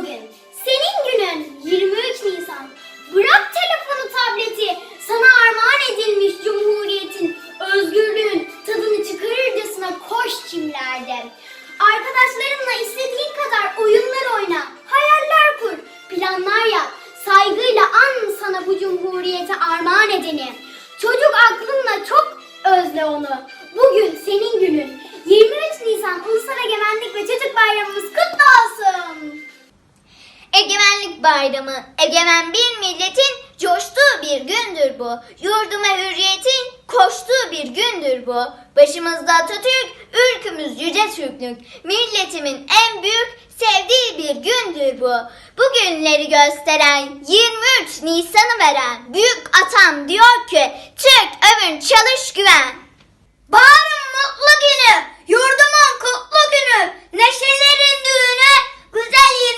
bugün. Senin günün 23 Nisan. Bırak telefonu tableti. Sana armağan edilmiş Cumhuriyet'in, özgürlüğün tadını çıkarırcasına koş çimlerde. Arkadaşlarınla istediğin kadar oyunlar oyna, hayaller kur, planlar yap. Saygıyla an sana bu Cumhuriyet'e armağan edeni. Çocuk aklınla çok özle onu. Bugün senin günün. 23 Nisan Ulusal Egemenlik ve Çocuk Bayramımız kutlu Egemenlik Bayramı, egemen bir milletin coştuğu bir gündür bu. Yurduma hürriyetin koştuğu bir gündür bu. Başımızda Atatürk, ülkümüz yüce Türklük. Milletimin en büyük sevdiği bir gündür bu. Bu günleri gösteren 23 Nisan'ı veren büyük atam diyor ki Türk övün çalış güven. Baharın mutlu günü, yurdumun kutlu günü, neşelerin düğünü, güzel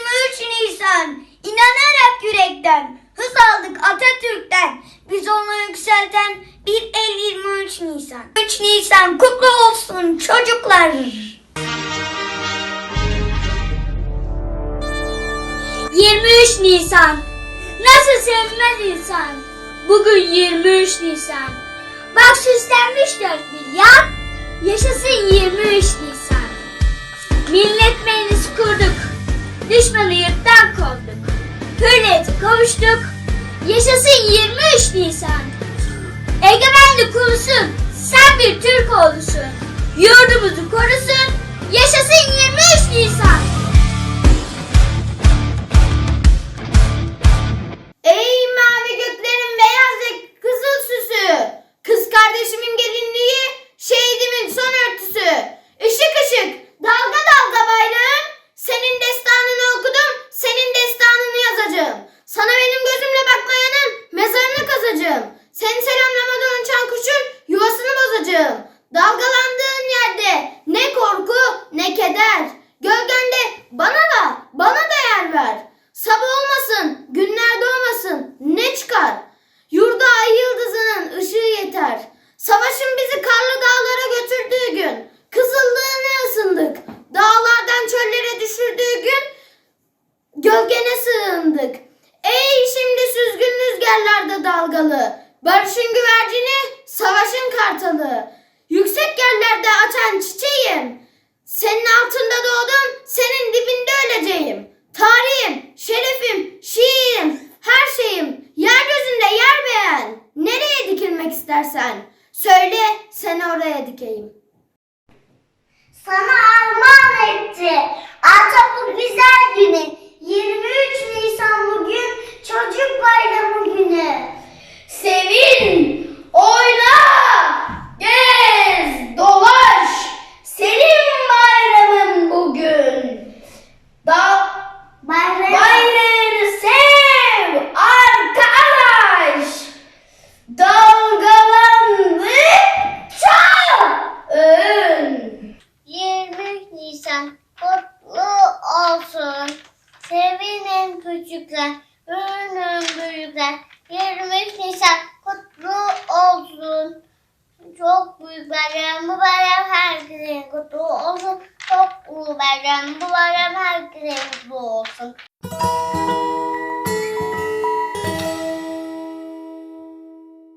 Nisan. 3 Nisan kutlu olsun çocuklar. 23 Nisan. Nasıl sevmez insan? Bugün 23 Nisan. Bak süslenmiş dört bir yan Yaşasın 23 Nisan. Millet meclisi kurduk Düşmanı yurttan kovduk Hürriyete kavuştuk Yaşasın 23 Nisan. Egemenlik ulusun Sen bir Türk oğlusun Yurdumuzu korusun Yaşasın 23 Nisan Ey mavi göklerin beyaz ve kızıl süsü. Kız kardeşimin gelinliği, şehidimin son örtüsü. Işık ışık, dalga dalga bayrağım. Senin destanını okudum, senin destanını yazacağım. Sana benim dalgalı, barışın güvercini, savaşın kartalı. Yüksek yerlerde açan çiçeğim, senin altında doğdum, senin dibinde öleceğim. Tarihim, şerefim, şiirim, her şeyim, yeryüzünde yer beğen. Nereye dikilmek istersen, söyle seni oraya dikeyim. sana armağan etti. Ata bu güzel günü. 23 Nisan bugün çocuk bayramı günü. Sevin, oyna, gez, dolaş. Senin bayramın bugün. Da Bayram. bayrağını sev, arkadaş. Dalgalandıkça ön. 23 Kutlu olsun. Sevinin küçükler, ürünün büyükler. 23 Nisan kutlu olsun. Çok büyük bayram, bu bayram herkesin kutlu olsun. Çok büyük bayram, bu bayram herkesin kutlu olsun.